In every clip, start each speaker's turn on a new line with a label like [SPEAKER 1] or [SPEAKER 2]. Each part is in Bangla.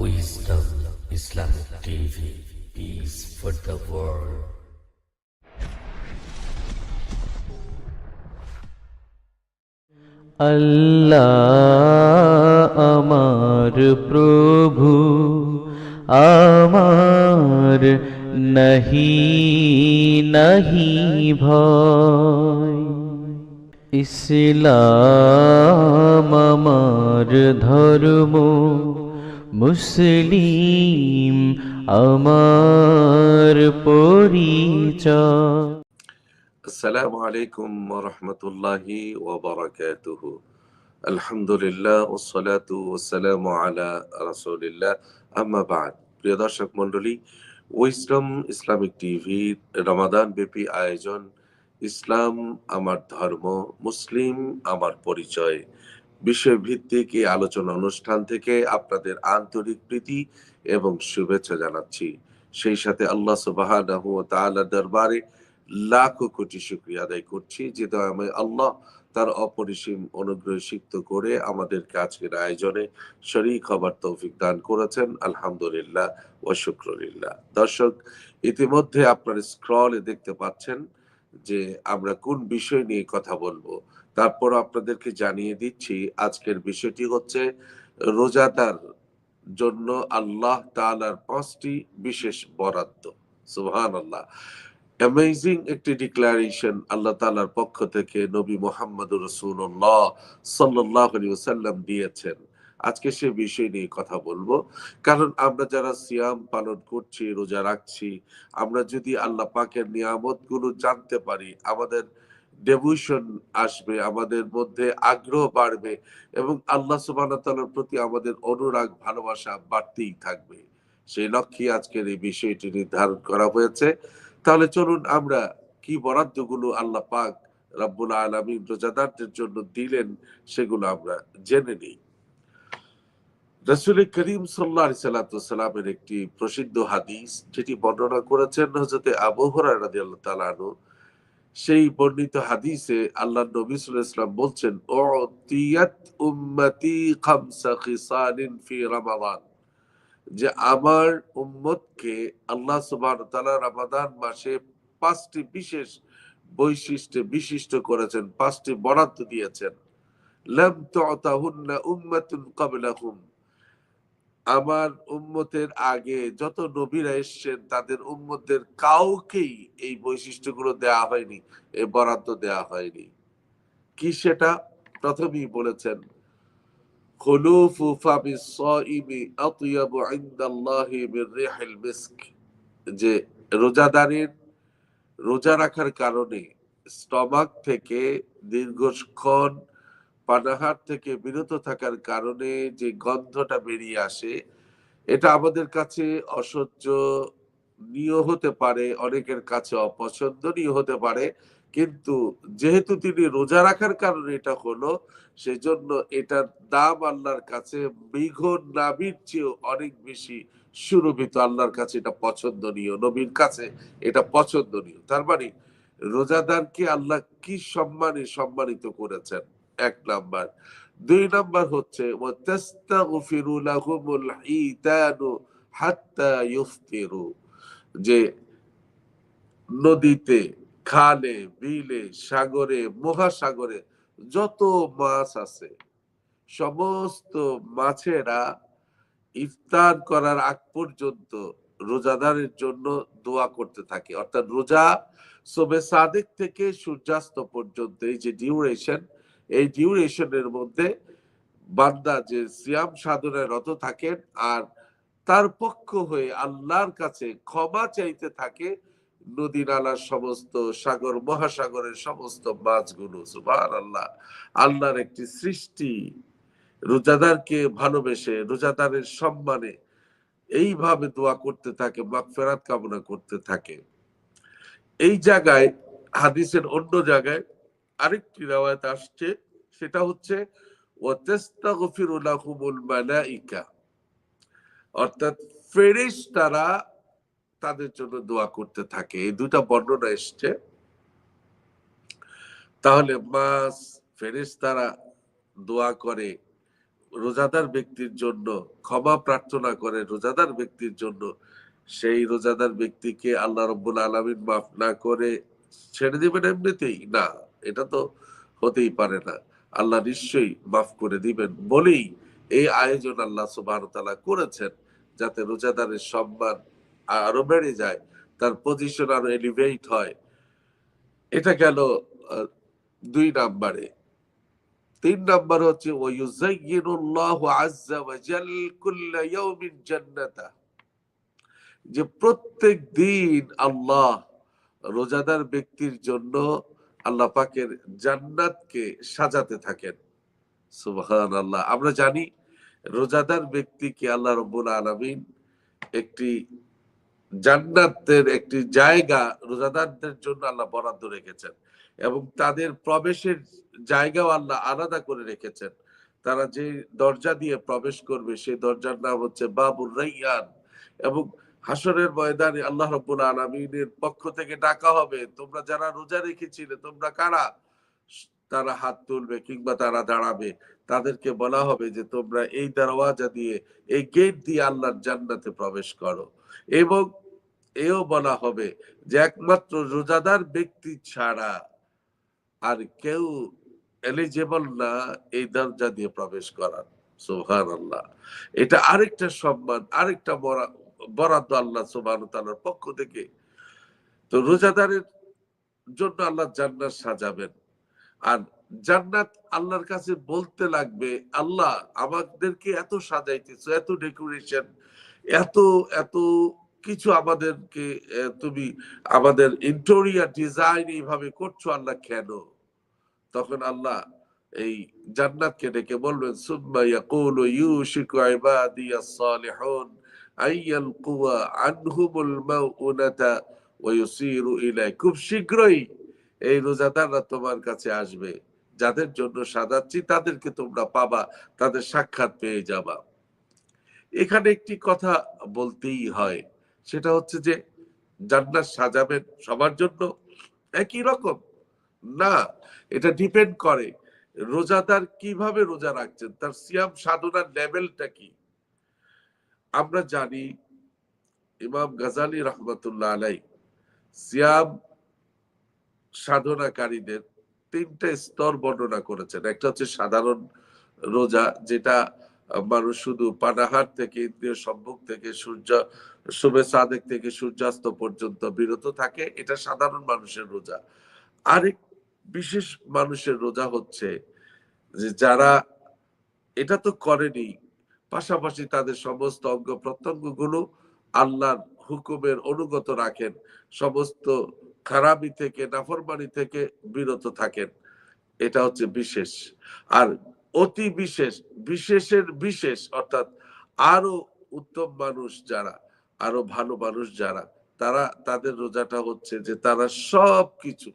[SPEAKER 1] Wisdom Islamic TV. Peace for the world.
[SPEAKER 2] আল্লাহ আমার প্রভু আমার নহি নহি ভয় ইসলাম আমার ধর্ম মুসলিম আমার পরিচয়।
[SPEAKER 3] আসসালামু আলাইকুম ওয়া রাহমাতুল্লাহি ওয়া বারাকাতুহু আলহামদুলিল্লাহ ওসসালাতু ওয়াসসালামু আলা রাসূলিল্লাহ। আম্মা বাদ। প্রিয় দর্শক মণ্ডলী উইসডম ইসলামিক টিভি রমাদান ব্যাপী আয়োজন, ইসলাম আমার ধর্ম, মুসলিম আমার পরিচয়। বিষয়ভিত্তিক এই আলোচনা অনুষ্ঠান থেকে আপনাদের আন্তরিক প্রীতি এবং শুভেচ্ছা জানাচ্ছি। সেই সাথে আল্লাহ তাআলার দরবারে লাখো কোটি শুক্রিয়া আদায় করছি। যে দয়াময় আল্লাহ তার অপরিসীম অনুগ্রহ সিক্ত করে আমাদেরকে আজকের আয়োজনে শরীক হবার তৌফিক দান করেছেন। আলহামদুলিল্লাহ ও শুক্রিল্লাহ দর্শক, ইতিমধ্যে আপনার স্ক্রলে দেখতে পাচ্ছেন যে আমরা কোন বিষয় নিয়ে কথা বলব। তারপর আপনাদেরকে জানিয়ে দিচ্ছি, আজকের বিষয়টি হচ্ছে রোজাদার জন্য আল্লাহ তাআলার পাঁচটি বিশেষ বরাদ্দ। সুবহান আল্লাহ অ্যামেজিং একটি ডিক্লারেশন আল্লাহ তাআলার পক্ষ থেকে নবী মোহাম্মদ রসুল্লাহ সাল্লাহ সাল্লাম দিয়েছেন। আজকে সে বিষয় নিয়ে কথা বলব। কারণ আমরা যারা সিয়াম পালন করছি, রোজা রাখছি, আমরা যদি আল্লাহ পাকের নিয়ামতগুলো জানতে পারি, আমাদের ডেভোশন আসবে, আমাদের মধ্যে আগ্রহ বাড়বে এবং আল্লাহ সুবাহ প্রতি আমাদের অনুরাগ, ভালোবাসা বাড়তেই থাকবে। সেই লক্ষ্যে আজকের এই বিষয়টি নির্ধারণ করা হয়েছে। তাহলে চলুন আমরা কি বরাদ্দগুলো আল্লাহ পাক রাব্বুল আলামিন রোজাদারদের জন্য দিলেন সেগুলো আমরা জেনে নিই। রসুল করিম সাল্লাহ সাল্লামের একটি প্রসিদ্ধ হাদিস, যেটি বর্ণনা করেছেন হজরতে আবু হুরায়রা রাদিয়াল্লাহু তাআলা আনহু সেই বর্ণিত হাদিসে আল্লাহ নবী ওয়াসাল্লাম বলছেন, উতিয়াত উম্মতি খামসা খিসালিন ফি রমাদান। যে আমার উম্মতকে আল্লাহ সুবহানাহু ওয়া তাআলা রমাদান মাসে পাঁচটি বিশেষ বৈশিষ্ট্য বিশিষ্ট করেছেন, পাঁচটি বরাদ্দ দিয়েছেন। লাম তুতাহুন্না উম্মাতুন ক্বাবলাহুম। আমার উম্মতের আগে যত নবীরা এসেছেন, তাদের উম্মতদের কাউকেই এই বৈশিষ্ট্যগুলো দেয়া হয়নি এ বরাদ্দ দেয়া হয়নি। কি সেটা? প্রথমেই বলেছেন যে রোজাদারের রোজা রাখার কারণে স্টমাক থেকে দীর্ঘক্ষণ পানাহার থেকে বিরত থাকার কারণে যে গন্ধটা বেরিয়ে আসে, এটা আমাদের কাছে অসহ্য নিয় হতে পারে, অনেকের কাছে অপছন্দনীয় হতে পারে। কিন্তু যেহেতু তিনি রোজা রাখার কারণে এটা হলো, সেজন্য এটার দাম আল্লাহর কাছে বিঘন নাবির চেয়েও অনেক বেশি সুরভিত। আল্লাহর কাছে এটা পছন্দনীয়, নবীর কাছে এটা পছন্দনীয়। তার মানে রোজাদারকে আল্লাহ কি সম্মানে সম্মানিত করেছেন? এক নাম্বার। দুই নাম্বার হচ্ছে, ওয়াতাস্তাগফিরু লাহুমুল ঈতানু হাত্তা ইফতিরু যে নদীতে, খালে, বিলে, সাগরে, মহাসাগরে যত মাছ আছে, সমস্ত মাছেরা ইফতার করার আগ পর্যন্ত রোজাদারের জন্য দোয়া করতে থাকে। অর্থাৎ রোজা সোবে সাদেক থেকে সূর্যাস্ত পর্যন্ত, এই যে ডিউরেশন এই ডিউরেশনের মধ্যে বান্দা যে সিয়াম সাধনায় রত থাকেন আর তার পক্ষ হয়ে আল্লাহর কাছে ক্ষমা চাইতে থাকে নদী নালার সমস্ত সাগর, মহাসাগরের সমস্ত মাছগুলো। সুবাহ আল্লাহ আল্লাহর একটি সৃষ্টি। রোজাদারকে ভালোবেসে, রোজাদারের সম্মানে এইভাবে দোয়া করতে থাকে বা মাগফেরাত কামনা করতে থাকে। এই জায়গায়, হাদিসের অন্য জায়গায় আরেকটি রেওয়ায়ত আসছে, সেটা হচ্ছে অর্থাৎ ফেরেশতারা তাদের জন্য দোয়া করতে থাকে। এই দুটা বর্ণনা এসছে। তাহলে মাস ফেরেশতারা দোয়া করে রোজাদার ব্যক্তির জন্য, ক্ষমা প্রার্থনা করে রোজাদার ব্যক্তির জন্য, সেই রোজাদার ব্যক্তিকে আল্লাহ রব্বুল আলমিন মাফ না করে ছেড়ে দিবেন এমনিতেই? না। এটা তো হতেই পারে না। আল্লাহ নিশ্চয়ই মাফ করে দিবেন। বলেই এই আয়োজন আল্লাহ সুবাহ করেছেন যাতে রোজাদারের সম্মান আরও বেড়ে যায়, তার পজিশন আরও এলিভেট হয়। এটা গেল দুই নাম্বারে। তিন নাম্বার হচ্ছে যে প্রত্যেক দিন আল্লাহ রোজাদার ব্যক্তির জন্য আল্লাহ পাকের জান্নাতকে সাজাতে থাকেন। সুবহান আল্লাহ আমরা জানি রোজাদার ব্যক্তিকে আল্লাহ রব্বুল আলামিন একটি জান্নাতের একটি জায়গা রোজাদারদের জন্য আল্লাহ বরাদ্দ রেখেছেন এবং তাদের প্রবেশের জায়গাও আল্লাহ আলাদা করে রেখেছেন। তারা যে দরজা দিয়ে প্রবেশ করবে সেই দরজার নাম হচ্ছে বাবুর রাইয়ান এবং হাসরের ময়দানে আল্লাহ রব্বুল আলমিনের পক্ষ থেকে ডাকা হবে। তোমরা যারা রোজা রেখেছিলে, তোমরা কারা? তারা হাত তুলবে কিংবা তারা দাঁড়াবে। তাদেরকে বলা হবে যে, তোমরা এই দরওয়াজা দিয়ে, এই গেট দিয়ে আল্লাহর জান্নাতে প্রবেশ করো। এবং এও বলা হবে যে, একমাত্র রোজাদার ব্যক্তি ছাড়া আর কেউ এলিজেবল না এই দরজা দিয়ে প্রবেশ করার। সোহান আল্লাহ এটা আরেকটা সম্মান, আরেকটা বরাদ্দ আল্লাহ সোহান তালার পক্ষ থেকে। তো রোজাদারের জন্য আল্লাহ জান্নাত সাজাবেন। আর জান্নাত আল্লাহর কাছে বলতে লাগবে, আল্লাহ আমাদেরকে এত সাজাইতেছো, এত ডেকোরেশন, এত এত কিছু আমাদেরকে তুমি আমাদের ইন্টোরিয়ার ডিজাইন এইভাবে করছ আল্লাহ কেন? তখন আল্লাহ এই জান্নাতকে ডেকে বলবেন, সুম্মা ইয়াকুলু ইউশিকু ইবাদিয়াস সালিহুন। খুব শীঘ্রই এই রোজাদাররা তোমার কাছে আসবে। যাদের জন্য সাজাচ্ছি, তাদেরকে তোমরা পাবা, তাদের সাক্ষাৎ পেয়ে যাবা। এখানে একটি কথা বলতেই হয়, সেটা হচ্ছে যে, জান্নাত সাজাবেন সবার জন্য একই রকম। না, এটা ডিপেন্ড করে, রোজাদার কীভাবে রোজা রাখছেন, তার সিয়াম সাধনার লেভেলটা কি? আমরা জানি ইমাম গাজালি রহমতুল্লাহ আলাই সিয়াম সাধনাকারীদের তিনটা স্তর বর্ণনা করেছেন। একটা হচ্ছে সাধারণ রোজা, যেটা মানুষ শুধু পানাহার থেকে, ইন্দ্রিয় সম্মুখ থেকে, সূর্য, শুভে সাদেক থেকে সূর্যাস্ত পর্যন্ত বিরত থাকে, এটা সাধারণ মানুষের রোজা। আরেক বিশেষ মানুষের রোজা হচ্ছে যে যারা, এটা তো করেনি পাশাপাশি তাদের সমস্ত অঙ্গ প্রত্যঙ্গগুলো আল্লাহর হুকুমের অনুগত রাখেন। সমস্ত খারাপি থেকে, নাফরমানি থেকে বিরত থাকেন। এটা হচ্ছে বিশেষ। আর অতি বিশেষ, বিশেষের বিশেষ, অর্থাৎ আরও উত্তম মানুষ যারা, আরও ভালো মানুষ যারা, তারা, তাদের রোজাটা হচ্ছে যে তারা সব কিছু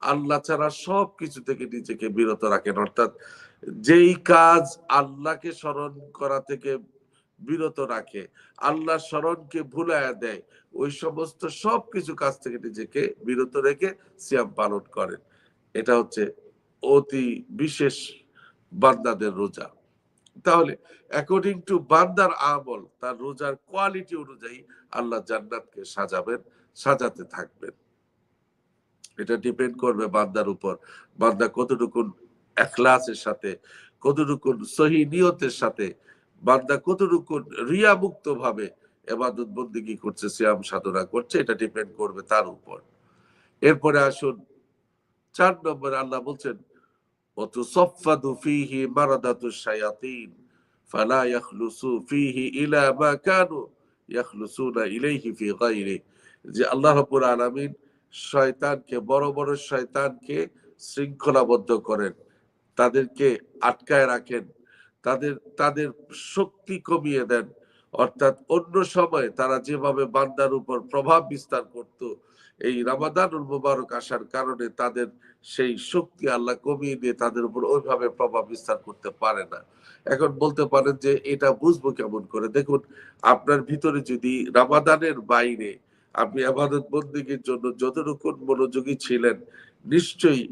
[SPEAKER 3] আল্লাহ ছাড়া সব কিছু থেকে নিজেকে বিরত রাখেন। অর্থাৎ যেই কাজ আল্লাহকে স্মরণ করা থেকে বিরত রাখে, আল্লাহ স্মরণকে ভুলায়া দেয়, ওই সমস্ত সব কিছু কাজ থেকে নিজেকে বিরত রেখে সিয়াম পালন করেন। এটা হচ্ছে অতি বিশেষ বান্দাদের রোজা। তাহলে অ্যাকর্ডিং টু বান্দার আমল, তার রোজার কোয়ালিটি অনুযায়ী আল্লাহ জান্নাতকে সাজাবেন, সাজাতে থাকবেন। এটা ডিপেন্ড করবে বান্দার উপর। বান্দা কতটুকু এখলাসের সাথে কতটুকু সহি নিয়তের সাথে বান্দা কতটুকু রিয়া মুক্ত ভাবে এবাদত বন্দিগি করছে সিয়াম সাধনা করছে এটা ডিপেন্ড করবে তার উপর এরপরে আসুন চার নম্বরে আল্লাহ বলছেন وتصفد فيه مردة الشياطين فلا يخلص فيه إلى ما كانوا يخلصون إليه في غيره যে আল্লাহ রাব্বুল আলামিন শয়তানকে বড় বড় শয়তানকে শৃঙ্খলাবদ্ধ করেন তাদেরকে আটকায় রাখেন, তাদের তাদের শক্তি কমিয়ে দেন। অর্থাৎ অন্য সময় তারা যেভাবে বান্দার উপর প্রভাব বিস্তার করত, এই রামাদানুল মুবারক আসার কারণে তাদের সেই শক্তি আল্লাহ কমিয়ে দিয়ে তাদের উপর ওইভাবে প্রভাব বিস্তার করতে পারে না। এখন বলতে পারেন যে এটা বুঝব কেমন করে? দেখুন, আপনার ভিতরে যদি রামাদানের বাইরে আপনি আবাদত বন্দীগীর জন্য যতটুকু মনোযোগী ছিলেন, নিশ্চয়ই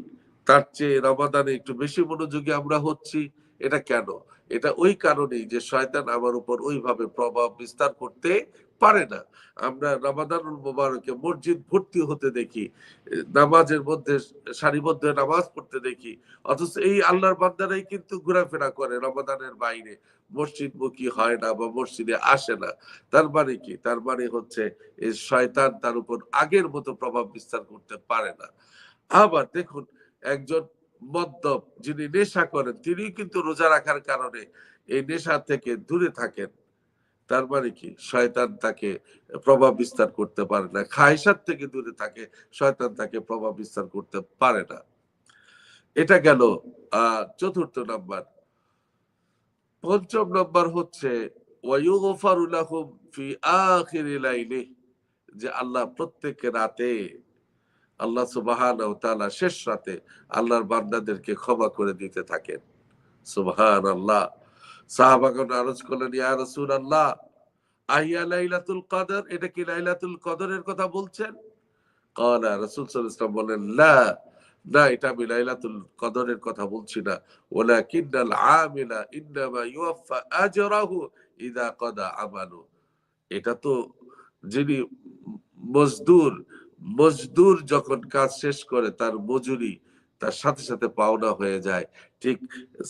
[SPEAKER 3] তার চেয়ে রমাদানে একটু বেশি মনোযোগী আমরা হচ্ছি। এটা কেন? এটা ওই কারণেই যে শয়তান আমার উপর ওইভাবে প্রভাব বিস্তার করতে পারে না। আমরা রামাদানুল মোবারকে মসজিদ ভর্তি হতে দেখি, নামাজের মধ্যে সারিবদ্ধ নামাজ পড়তে দেখি, অথচ এই আল্লাহর বান্দারাই কিন্তু ঘোরাফেরা করে রমাদানের বাইরে। মসজিদ মুখী হয় না বা মসজিদে আসে না। তার মানে কি? তার মানে হচ্ছে এই শয়তান তার উপর আগের মতো প্রভাব বিস্তার করতে পারে না। আবার দেখুন একজন মদ্যপ যিনি নেশা করেন তিনি কিন্তু রোজা রাখার কারণে এই নেশা থেকে দূরে থাকেন। তার মানে কি? শয়তান তাকে প্রভাব বিস্তার করতে পারে না। খায়সাত থেকে দূরে থাকে, শয়তান তাকে প্রভাব বিস্তার করতে পারে না। এটা গেল চতুর্থ নাম্বার। পঞ্চম নাম্বার হচ্ছে ফি যে আল্লাহ প্রত্যেক রাতে আল্লাহ সুবাহান ওয়া তাআলা শেষ রাতে আল্লাহর বান্দাদেরকে ক্ষমা করে দিতে থাকেন। সুবহানাল্লাহ। সাহাবাগণ আরজ করলেন, ইয়া রাসূলুল্লাহ, আহিয়া লাইলাতুল কদর? এটা কি লাইলাতুল কদরের কথা বলছেন? কালা রাসূল আলাইহি বলেন লা, না, এটা আমি লাইলাতুল কদরের কথা বলছি না। ওয়ালাকিন্নাল আমিলা ইন্নামা ইউয়াফা আজরাহু ইদা কদা আমালু। এটা তো যিনি মজদুর মজদুর যখন কাজ শেষ করে, তার মজুরি তার সাথে সাথে পাওনা হয়ে যায়। ঠিক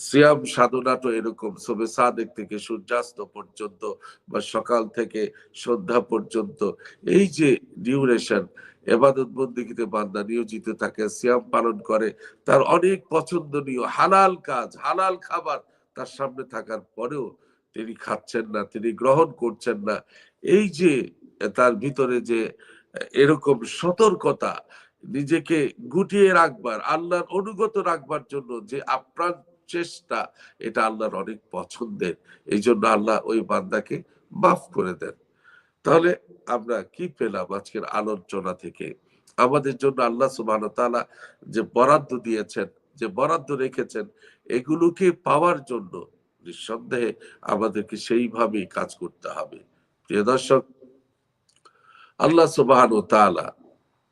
[SPEAKER 3] সিয়াম সাধনাটো এরকম সবে সাদেক থেকে সূর্যাস্ত পর্যন্ত বা সকাল থেকে সন্ধ্যা পর্যন্ত, এই যে ডিউরেশন, এবাদত বান্দা নিয়োজিত থাকে পালন করে, তার অনেক পছন্দনীয় হালাল কাজ, হালাল খাবার তার সামনে থাকার পরেও তিনি খাচ্ছেন না, তিনি গ্রহণ করছেন না। এই যে তার ভিতরে যে এরকম সতর্কতা নিজেকে গুটিয়ে রাখবার, আল্লাহর অনুগত রাখবার জন্য যে আপ্রাণ চেষ্টা, এটা আল্লাহর অনেক পছন্দের। এই জন্য আল্লাহ ওই বান্দাকে মাফ করে দেন। তাহলে আমরা কি পেলাম আজকের আলোচনা থেকে? আমাদের জন্য আল্লাহ সুবাহ তাআলা যে বরাদ্দ দিয়েছেন, যে বরাদ্দ রেখেছেন, এগুলোকে পাওয়ার জন্য নিঃসন্দেহে আমাদেরকে সেইভাবেই কাজ করতে হবে। প্রিয় দর্শক আল্লাহ সুবাহান ও তালা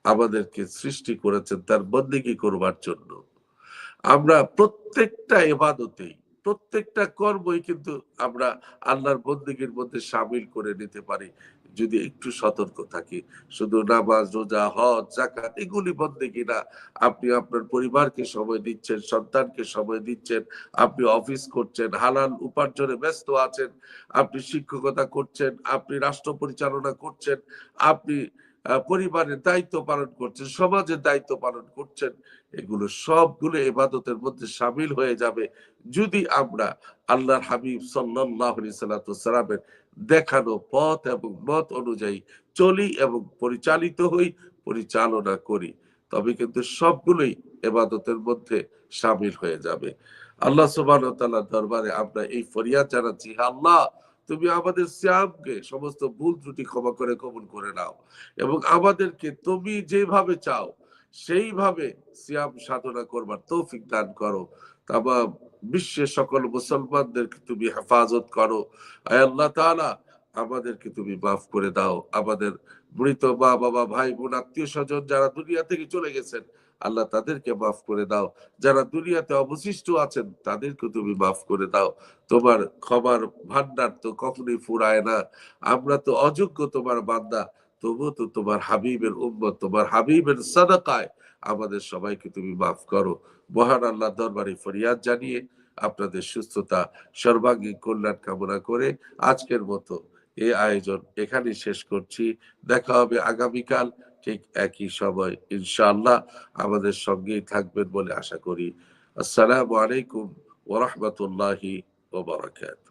[SPEAKER 3] আমাদেরকে সৃষ্টি করেছেন তার বন্দিগি করবার জন্য। আমরা প্রত্যেকটা এবাদতেই প্রত্যেকটা কর্মই কিন্তু আমরা আল্লাহর বন্দিগির মধ্যে সামিল করে নিতে পারি, যদি একটু সতর্ক থাকি। শুধু নামাজ, রোজা, হজ জাকাত এগুলি বন্দিগি না আপনি আপনার পরিবারকে সময় দিচ্ছেন, সন্তানকে সময় দিচ্ছেন, আপনি অফিস করছেন, হালাল উপার্জনে ব্যস্ত আছেন, আপনি শিক্ষকতা করছেন, আপনি রাষ্ট্র পরিচালনা করছেন, আপনি পরিবারের দায়িত্ব পালন করছেন, সমাজের দায়িত্ব পালন করছেন, এগুলো সবগুলো এবাদতের মধ্যে সামিল হয়ে যাবে যদি আমরা আল্লাহর হাবিব সাল্লাহ দেখানো পথ এবং মত অনুযায়ী চলি এবং পরিচালিত হই, পরিচালনা করি, তবে কিন্তু সবগুলোই এবাদতের মধ্যে সামিল হয়ে যাবে। আল্লাহ সুবাহ দরবারে আমরা এই ফরিয়াদ জানাচ্ছি, "হে আল্লাহ তুমি আমাদের শ্যামকে সমস্ত ভুল ত্রুটি ক্ষমা করে কবুল করে নাও। এবং আমাদেরকে তুমি যেভাবে চাও, সেইভাবে সিয়াম সাধনা করবার তৌফিক দান করো। তামাম বিশ্বের সকল মুসলমানদেরকে তুমি হেফাজত করো। আল্লাহ তাআলা, আমাদেরকে তুমি মাফ করে দাও। আমাদের মৃত মা বাবা ভাই বোন আত্মীয় স্বজন যারা দুনিয়া থেকে চলে গেছেন আল্লাহ তাদেরকে মাফ করে দাও। যারা দুনিয়াতে অবশিষ্ট আছেন তাদেরকে তুমি মাফ করে দাও। তোমার ক্ষমার ভান্ডার তো কখনোই ফুরায় না। আমরা তো অযোগ্য তোমার বান্দা, তবুও তো তোমার হাবিবের উম্মত, তোমার হাবিবের সাদাকায় আমাদের সবাইকে তুমি মাফ করো। মহান আল্লাহ দরবারে ফরিয়াদ জানিয়ে আপনাদের সুস্থতা, সর্বাঙ্গীন কল্যাণ কামনা করে আজকের মতো এই আয়োজন এখানে শেষ করছি। দেখা হবে আগামীকাল। ঠিক একই সময় ইনশাআল্লাহ আমাদের সঙ্গেই থাকবেন বলে আশা করি। আসসালামু আলাইকুম ওরহমতুল্লাহি ওবরাকাত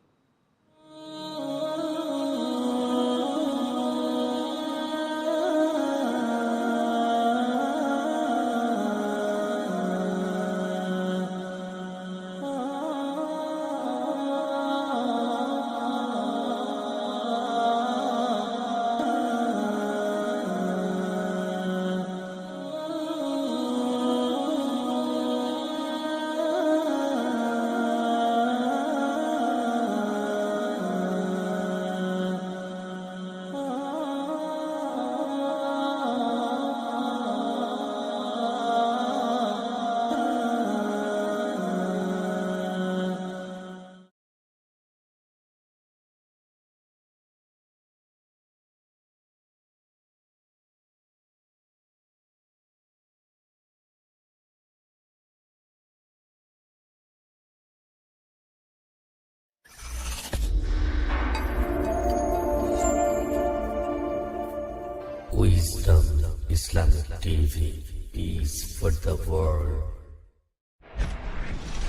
[SPEAKER 1] Islamic TV. Peace for the world.